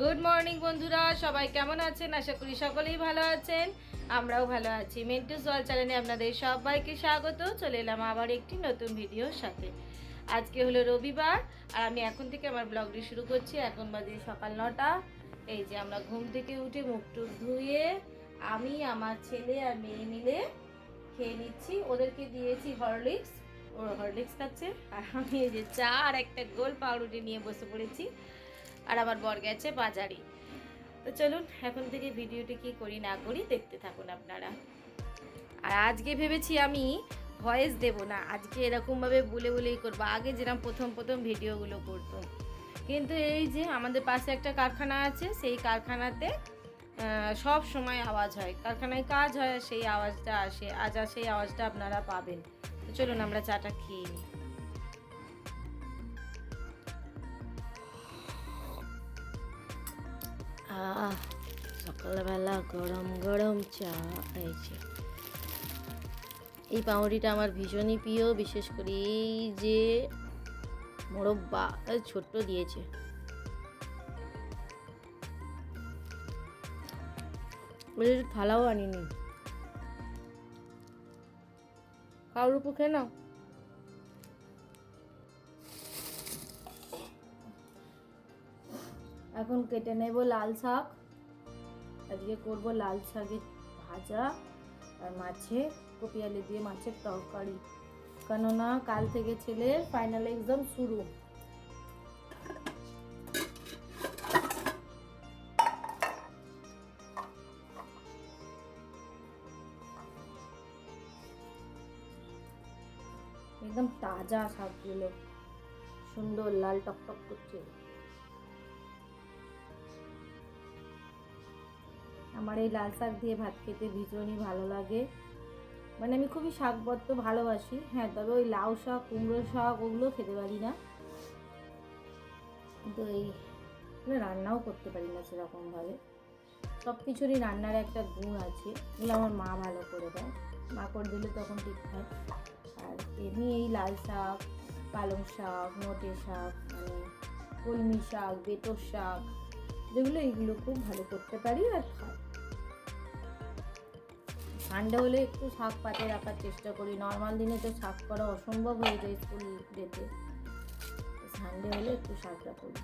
Good morning বন্ধুরা। সবাই কেমন আছেন? আশা করি সকলেই ভালো আছেন। আমরাও ভালো আছি। মেন্টু জল চ্যানেলে আপনাদের সবাইকে স্বাগত। চলে এলাম আবার একটি নতুন ভিডিওর সাথে। আজকে হলো রবিবার, আর আমি এখন থেকে আমার ব্লগটি শুরু করছি। এখন বাজে সকাল নটা। এই যে আমরা ঘুম থেকে উঠে মুখ টুক ধুয়ে আমি, আমার ছেলে আর মেয়ে মিলে খেয়ে নিচ্ছি। ওদেরকে দিয়েছি হরলিক্স ওর হরলিক্স খাচ্ছে। আর আমি এই যে চা আর একটা গোল পাউরুটি নিয়ে বসে পড়েছি। আর আমার বর গেছে বাজারে। তো চলুন, এখন থেকে ভিডিওটি কি করি না করি দেখতে থাকুন আপনারা। আর আজকে ভেবেছি আমি ভয়েস দেব না, আজকে এরকমভাবে বলে বলেই করব। আগে যেরকম প্রথম প্রথম ভিডিওগুলো করতো। কিন্তু এই যে আমাদের পাশে একটা কারখানা আছে, সেই কারখানাতে সব সময় আওয়াজ হয়। কারখানায় কাজ হয় সেই আওয়াজটা আসে। আজ আর সেই আওয়াজটা আপনারা পাবেন। তো চলুন আমরা চাটা খেয়ে নিই। সকালবেলা গরম গরম চা এই এই পাউরিটা আমার ভীষণই প্রিয়, বিশেষ করে এই যে মোরব্বা ছোট্ট দিয়েছে। থালাও আনিনি। কাউর উপর খেয়ে নাও। এখন কেটে নেব লাল শাক। আজকে করব লাল শাকের ভাজা আর মাছে কপি আলু দিয়ে মাছের তরকারি। কেননা কাল থেকে ছেলের ফাইনাল এক্সাম শুরু। একদম তাজা শাকগুলো। সুন্দর লাল টকটক করছে। আমার এই লাল শাক দিয়ে ভাত খেতে ভীষণই ভালো লাগে। মানে আমি খুবই শাকবদ্ধ ভালোবাসি। হ্যাঁ তবে ওই লাউ শাক, কুমড়ো শাক ওগুলো খেতে পারি না। কিন্তু এই এগুলো রান্নাও করতে পারি না সেরকমভাবে। সব কিছুরই রান্নার একটা গুণ আছে। এগুলো আমার মা ভালো করে দেয়। মা করে দিলে তখন ঠিকঠাক আর এমনি এই লাল শাক, পালং শাক নোটে শাক মানে কলমি শাক, বেতর শাক, যেগুলো এইগুলো খুব ভালো করতে পারি আর খাই। সানডে হলে একটু শাক পাতে রাখার চেষ্টা করি। নর্মাল দিনে তো শাক করা অসম্ভব হয়ে যায় স্কুল যেতে সানডে হলে একটু শাকটা করি।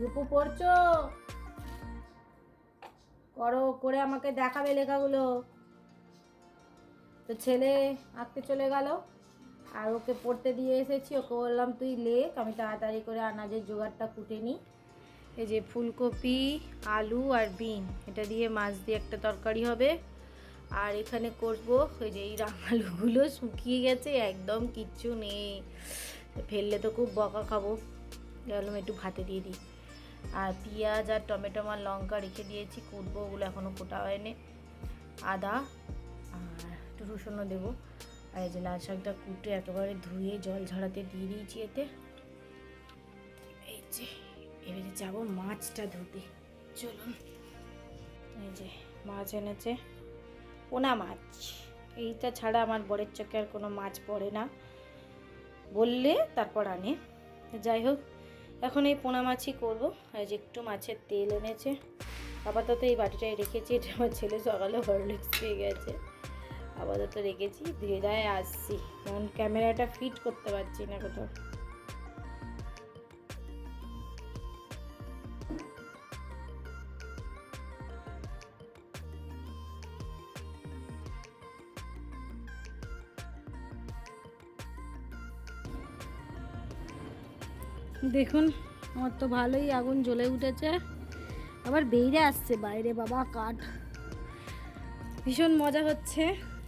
রূপু পড়ছো? করো, করে আমাকে দেখাবে লেখাগুলো। তো ছেলে আঁকতে চলে গেল, আর ওকে পড়তে দিয়ে এসেছি। ওকে বললাম, তুই লেখ, আমি তাড়াতাড়ি করে আনাজের জোগাড়টা কুটে নিই। এই যে ফুলকপি, আলু আর বিন, এটা দিয়ে মাছ দিয়ে একটা তরকারি হবে। আর এখানে করব ওই যে এই রাঙালুগুলো শুকিয়ে গেছে, একদম কিচ্ছু নেই। ফেললে তো খুব বকা খাব। ভাবলাম একটু ভাতে দিয়ে দিই। আর পেঁয়াজ আর টমেটো আর লঙ্কা রেখে দিয়েছি, কুটবো, ওগুলো এখনও কোটা হয়নি। আদা আর একটু রসুনও দেবো। আর এই যে লাল শাকটা কুটে একেবারে ধুয়ে জল ঝরাতে দিয়ে দিয়েছি এতে। এই যে, এবারে যাব মাছটা ধুতে। চলুন। এই যে মাছ এনেছে, পোনা মাছ। এইটা ছাড়া আমার বরের চোখে আর কোনো মাছ পড়ে না। বললে তারপর আনে। যাই হোক এখন এই পোনা মাছই করব। আর একটু মাছের তেল এনেছে। আপাতত এই বাটিটাই রেখেছি। এটা আমার ছেলে সকালে হরলিক্স পেয়ে গেছে। আপাতত রেখেছি। ধীরে আসছি। কারণ ক্যামেরাটা ফিট করতে পারছি না কোথাও। দেখুন, আমার তো ভালোই আগুন জ্বলে উঠেছে। আবার বেরিয়ে আসছে বাইরে, বাবা, কাঠ। ভীষণ মজা হচ্ছে।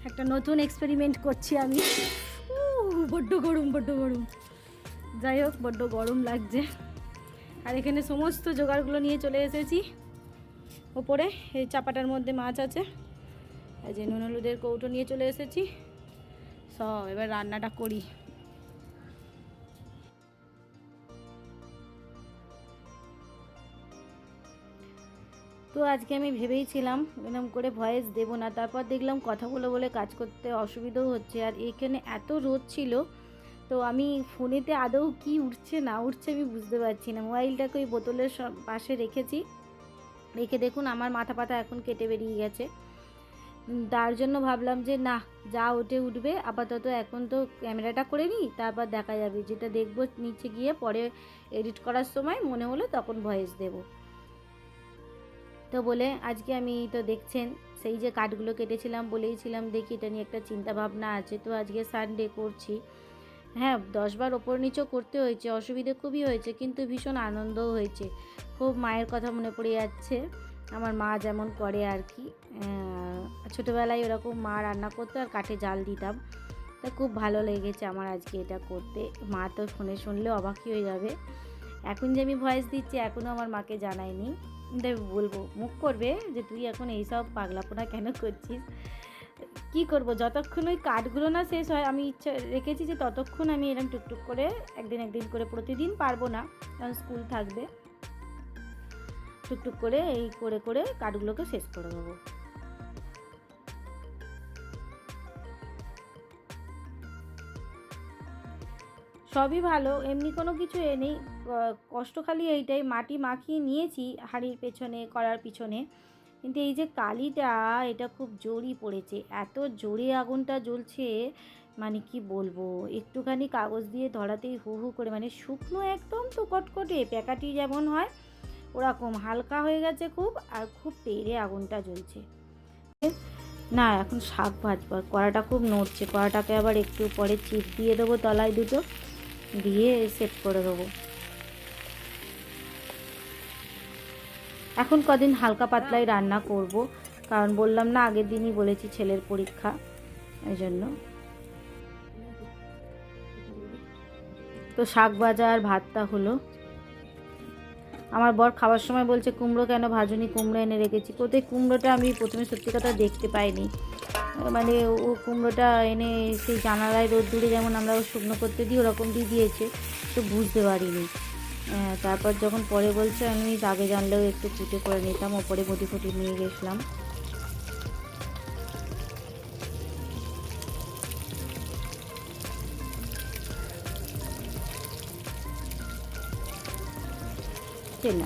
একটা নতুন এক্সপেরিমেন্ট করছি আমি। বড্ড গরম বড্ড গরম। যাই হোক, বড্ড গরম লাগছে। আর এখানে সমস্ত জোগাড়গুলো নিয়ে চলে এসেছি। ওপরে এই চাপাটার মধ্যে মাছ আছে। এই যে নুন হলুদের কৌটো নিয়ে চলে এসেছি। সব, এবার রান্নাটা করি। তো আজকে আমি ভেবেইছিলাম এরকম করে ভয়েস দেবো না। তারপর দেখলাম কথা বলে বলে কাজ করতে অসুবিধাও হচ্ছে। আর এখানে এত রোদ ছিল, তো আমি ফোনেতে আদৌ কি উঠছে না উঠছে আমি বুঝতে পারছি না। মোবাইলটাকে ওই বোতলের পাশে রেখেছি। রেখে দেখুন আমার মাথা পাতা এখন কেটে বেরিয়ে গেছে। তার জন্য ভাবলাম যে না যা ওঠে উঠবে, আপাতত এখন তো ক্যামেরাটা করে নিই, তারপর দেখা যাবে। যেটা দেখব নিচে গিয়ে পরে এডিট করার সময় মনে হলো তখন ভয়েস দেবো। তো বলে, আজকে আমি তো দেখছেন, সেই যে কাঠগুলো কেটেছিলাম বলেইছিলাম দেখি এটা নিয়ে একটা চিন্তা ভাবনা আছে। তো আজকে সানডে করছি। হ্যাঁ দশবার ওপর নিচেও করতে হয়েছে, অসুবিধে খুবই হয়েছে, কিন্তু ভীষণ আনন্দও হয়েছে। খুব মায়ের কথা মনে পড়ে যাচ্ছে, আমার মা যেমন করে আর কি। ছোটোবেলায় ওরকম মা রান্না করতো আর কাঠে জাল দিতাম। তা খুব ভালো লেগেছে আমার আজকে এটা করতে। মা তো ফোনে শুনলে অবাকই হয়ে যাবে। এখন যে আমি ভয়েস দিচ্ছি এখনও আমার মাকে জানাইনি আমি বলব, মুখ করবে যে তুই এখন এইসব পাগলাপোনা কেন করছিস? কি করব? যতক্ষণ ওই কাঠগুলো না শেষ হয়, আমি ইচ্ছা রেখেছি যে ততক্ষণ আমি এরকম টুকটুক করে একদিন একদিন করে প্রতিদিন পারব না, কারণ স্কুল থাকবে। টুকটুক করে এই করে করে কাঠগুলোকে শেষ করে দেবো। সবই ভালো, এমনি কোনো কিছু এ নেই। কষ্ট খালি এইটাই, মাটি মাখিয়ে নিয়েছি হাড়ির পেছনে, করার পিছনে। কিন্তু এই যে কালিটা, এটা খুব জোরই পড়েছে। এত জোরে আগুনটা জ্বলছে মানে কি বলব? একটুখানি কাগজ দিয়ে ধরাতেই হু হু করে মানে শুকনো একদম তো কটকটে, প্যাকাটি যেমন হয়, ওরকম হালকা হয়ে গেছে খুব, আর খুব তেড়ে আগুনটা জ্বলছে। না, এখন শাক ভাজবো কড়াটা খুব নড়ছে, কড়াটাকে আবার একটু পরে চিপ দিয়ে দেবো তলায় দুটো, দিয়ে সেট করে দেবো। এখন কদিন হালকা পাতলাই রান্না করব, কারণ বললাম না আগের দিনই বলেছি ছেলের পরীক্ষা, এই জন্য। তো শাক ভাজা আর ভাতটা হলো। আমার বর খাওয়ার সময় বলছে, কুমড়ো কেন ভাজুনি? কুমড়ো এনে রেখেছি। কোথায় কুমড়োটা আমি প্রথমে সত্যি কথা দেখতে পাইনি। মানে ও কুমড়োটা এনে সেই জানালায় রোদ দূরে যেমন আমরা শুকনো করতে দিই ওরকম দিয়ে দিয়েছে, তো বুঝতে পারিনি। তারপর যখন পরে বলছে, আমি আগে জানলেও একটু কুটে করে নিতাম, ওপরে বটি ফটি নিয়ে গেছিলাম?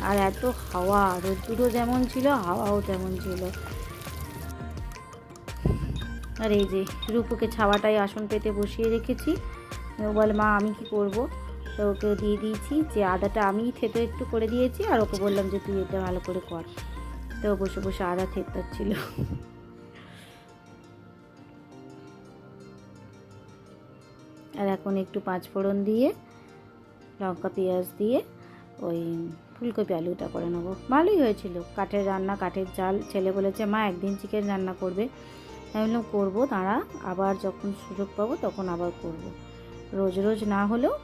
আর এত হাওয়া, রোদ্দুরও যেমন ছিল, হাওয়াও তেমন ছিল। আর এই যে রূপুকে ছাওয়াটাই আসন পেতে বসিয়ে রেখেছি। ও বলে, মা, আমি কি করব? তো ওকে দিয়ে দিয়েছি যে আদাটা আমি থেতো একটু করে দিয়েছি আর ওকে বললাম যে তুই এটা ভালো করে কর। তো বসে বসে আদা থেতাচ্ছিল আর এখন একটু পাঁচ ফোড়ন দিয়ে, লঙ্কা, পেঁয়াজ দিয়ে ওই ফুলকপি আলুটা করে নেব। ভালোই হয়েছিল। কাঠের রান্না, কাঠের জাল ছেলে বলেছে, মা, একদিন চিকেন রান্না করবে। আমি বললাম, করব, দাঁড়া। আবার যখন সুযোগ পাবো, তখন আবার করব। রোজ রোজ না হলেও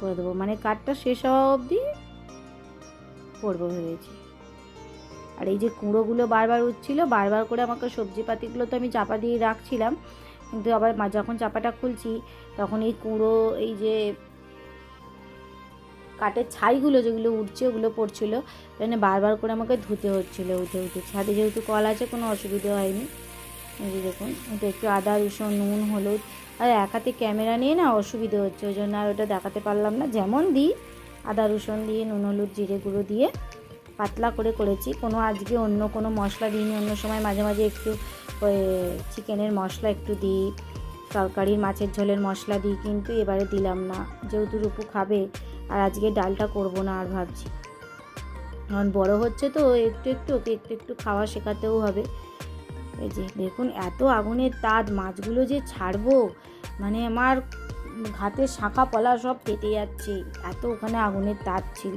করে দেবো। মানে কাঠটা শেষ হওয়া অবধি করব ভেবেছি। আর এই যে কুঁড়োগুলো বারবার উঠছিল, বারবার করে আমাকে সবজি পাতিগুলো তো আমি চাপা দিয়ে রাখছিলাম, কিন্তু আবার যখন চাপাটা খুলছি, তখন এই কুঁড়ো, এই যে কাঠের ছাইগুলো যেগুলো উঠছে, ওগুলো পড়ছিল মানে বারবার করে আমাকে ধুতে হচ্ছিল, উঠে উঠে। ছাদে যেহেতু কল আছে, কোনো অসুবিধা হয়নি। দেখুন একটু আদা, রসুন, নুন, হলুদ আর এক হাতে ক্যামেরা নিয়ে না অসুবিধা হচ্ছে, ওই জন্য আর ওটা দেখাতে পারলাম না। যেমন দিই, আদা, রসুন দিয়ে, নুন, হলুদ, জিরে গুঁড়ো দিয়ে পাতলা করে করেছি। কোনো আজকে অন্য কোনো মশলা দিইনি, অন্য সময় মাঝে মাঝে একটু চিকেনের মশলা একটু দিই, তরকারির মাছের ঝোলের মশলা দিই, কিন্তু এবারে দিলাম না। যেহেতু রূপু খাবে, আর আজকে ডালটা করব না আর ভাবছি। কারণ বড় হচ্ছে তো, একটু একটু, ওকে একটু একটু খাওয়া শেখাতেও হবে। এই যে দেখুন, এত আগুনের তাঁত মাছগুলো যে ছাড়বো মানে আমার হাতের শাঁখা পলা সব কেটে যাচ্ছে। এত ওখানে আগুনের তাদ ছিল।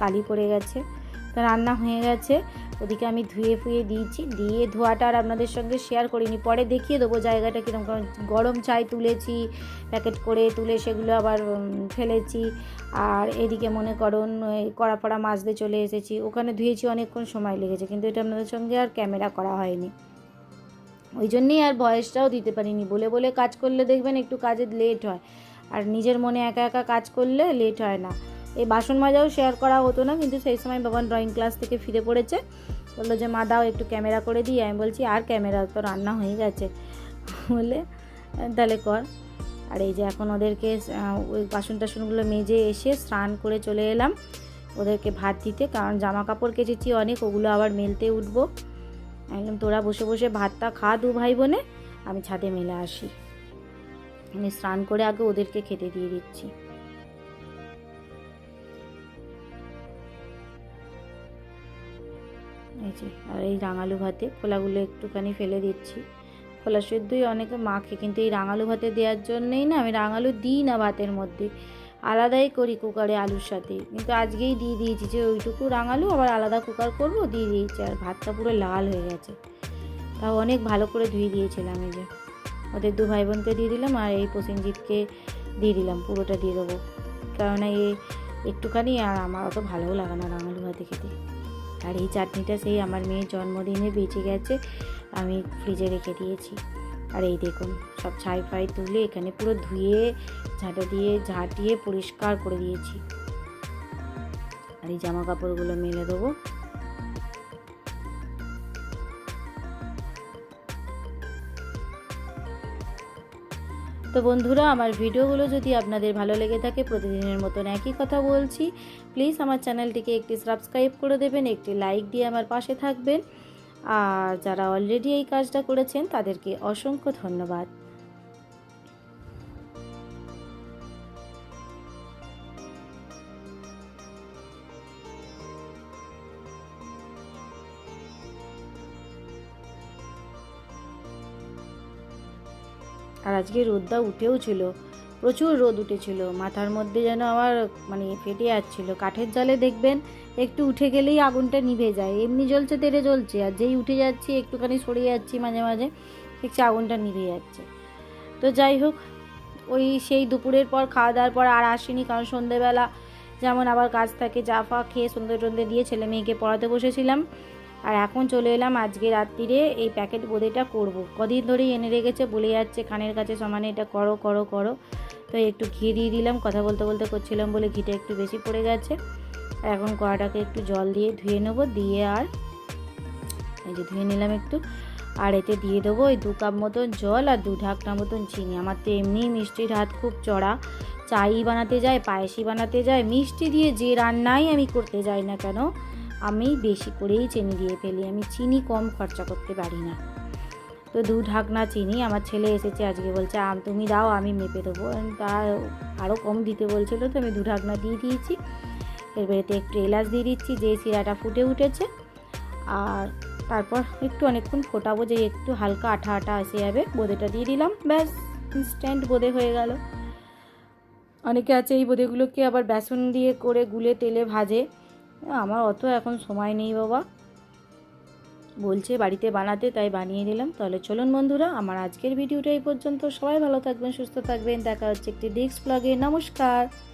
কালি পড়ে গেছে রান্না হয়ে গেছে। ওদিকে আমি ধুয়ে ফুয়ে দিয়েছি, দিয়ে ধোয়াটা আর আপনাদের সঙ্গে শেয়ার করিনি। পরে দেখিয়ে দেবো জায়গাটা কীরকম কারণ গরম চাই তুলেছি প্যাকেট করে তুলে সেগুলো আবার ফেলেছি। আর এদিকে মনে করুন ফড়া মাজতে চলে এসেছি। ওখানে ধুয়েছি অনেকক্ষণ সময় লেগেছে, কিন্তু এটা আপনাদের সঙ্গে আর ক্যামেরা করা হয়নি। ওই জন্যেই আর ভয়েসটাও দিতে পারিনি। বলে বলে কাজ করলে দেখবেন একটু কাজে লেট হয়। আর নিজের মনে একা একা কাজ করলে লেট হয় না। এই বাসন মাজাও শেয়ার করা হতো না, কিন্তু সেই সময় বাবান ড্রয়িং ক্লাস থেকে ফিরে পড়েছে। বলল যে, মা, দাও একটু ক্যামেরা করে দিই। আমি বলছি, আর ক্যামেরা তো রান্না হয়ে গেছে। বলে, তাহলে কর। আর এই যে এখন ওদেরকে ওই বাসন টাসনগুলো মেজে এসে স্নান করে চলে এলাম। ওদেরকে ভাত দিতে, কারণ জামা কাপড় কেচেছি অনেক, ওগুলো আবার মেলতে উঠবো। একদম তোরা বসে বসে ভাতটা খা দু ভাই বোনে, আমি ছাদে মেলে আসি। আমি স্নান করে আগে ওদেরকে খেতে দিয়ে দিচ্ছি। যে আর এই রাঙালু ভাতে খোলাগুলো একটুখানি ফেলে দিচ্ছি। খোলা সেদ্ধই অনেকে মাখে, কিন্তু এই রাঙালু ভাতে দেওয়ার জন্যই না আমি রাঙালু দিই না ভাতের মধ্যে। আলাদাই করি কুকারে আলুর সাথে। কিন্তু আজকেই দিয়ে দিয়েছি যে ওইটুকু রাঙালু, আবার আলাদা কুকার করব, দিয়ে দিয়েছি আর ভাতটা পুরো লাল হয়ে গেছে। তাও অনেক ভালো করে ধুয়ে দিয়েছিলাম এই যে। ওদের দু ভাই বোনকে দিয়ে দিলাম আর এই প্রসেনজিৎকে দিয়ে দিলাম, পুরোটা দিয়ে দেবো। কারণ এই একটুখানি আর আমার অত ভালোও লাগে না রাঙালু ভাতে খেতে। আর এই চাটনিটা সেই আমার মেয়ের জন্মদিনে বেঁচে গেছে, আমি ফ্রিজে রেখে দিয়েছি। আর এই দেখুন, সব ছাই ফাই তুলে এখানে পুরো ধুয়ে, ঝাঁটা দিয়ে, ঝাঁটিয়ে পরিষ্কার করে দিয়েছি। আর এই জামা কাপড়গুলো মেলে দেবো। তো বন্ধুরা, আমার ভিডিওগুলো যদি আপনাদের ভালো লেগে থাকে, প্রতিদিনের মতন একই কথা বলছি। প্লিজ আমার চ্যানেলটিকে একটি সাবস্ক্রাইব করে দেবেন, একটি লাইক দিয়ে আমার পাশে থাকবেন। আর যারা অলরেডি এই কাজটা করেছেন, তাদেরকে অসংখ্য ধন্যবাদ। আর আজকে রোদটা উঠেও ছিল, প্রচুর রোদ উঠেছিল। মাথার মধ্যে যেন আমার মানে ফেটে যাচ্ছিল। কাঠের জালে দেখবেন, একটু উঠে গেলেই আগুনটা নিভে যায়। এমনি জ্বলছে, তেরে জ্বলছে। আর যেই উঠে যাচ্ছি, একটুখানি সরে যাচ্ছি মাঝে মাঝে, দেখছি আগুনটা নিভে যাচ্ছে। তো যাই হোক, ওই সেই দুপুরের পর খাওয়া দাওয়ার পর আর আসিনি, কারণ সন্ধেবেলা যেমন আবার কাজ থাকে, চা ফা খেয়ে সন্ধে টন্ধে দিয়ে ছেলে মেয়েকে পড়াতে বসেছিলাম। আর এখন চলে এলাম আজকে রাত্রিরে এই প্যাকেট বোঁদেটা করব। কদিন ধরেই এনে রেখেছে, বলে যাচ্ছে কানের কাছে সমানে এটা করো করো করো। তো একটু ঘি দিয়ে দিলাম, কথা বলতে বলতে করছিলাম বলে ঘিটা একটু বেশি পড়ে গেছে। এখন কড়াটাকে একটু জল দিয়ে ধুয়ে নেব, দিয়ে আর এই যে ধুয়ে নিলাম একটু। আর এতে দিয়ে দেবো ওই দু কাপ মতন জল আর দু ঢাকনা মতন চিনি। আমার তো এমনি মিষ্টির হাত খুব চড়া। চাই বানাতে যায়, পায়েসই বানাতে যায়, মিষ্টি দিয়ে যে রান্নাই আমি করতে যাই না কেন আমি বেশি করেই চিনি দিয়ে ফেলি। আমি চিনি কম খরচা করতে পারি না। তো দু ঢাকনা চিনি আমার ছেলে এসেছে আজকে বলছে, আম তুমি দাও, আমি মেপে দেবো। তা আরও কম দিতে বলছিল, তো আমি দু ঢাকনা দিয়ে দিয়েছি। এবারেতে একটু এলাচ দিয়ে দিচ্ছি যে শিরাটা ফুটে উঠেছে। আর তারপর একটু অনেকক্ষণ ফোটাবো যে একটু হালকা আঠা আঠা এসে যাবে, বোঁদেটা দিয়ে দিলাম। ব্যাস ইনস্ট্যান্ট বোঁদে হয়ে গেল। অনেকে আছে এই বোঁদেগুলোকে আবার বেসন দিয়ে করে গুলে, তেলে ভাজে। আমার অত এখন সময় নেই বাবা। বলছে বাড়িতে বানাতে, তাই বানিয়ে দিলাম। তাহলে চলুন বন্ধুরা, আমার আজকের ভিডিওটা এই পর্যন্ত। সবাই ভালো থাকবেন, সুস্থ থাকবেন। দেখা হচ্ছে একটি ডিস্ক ব্লগে নমস্কার।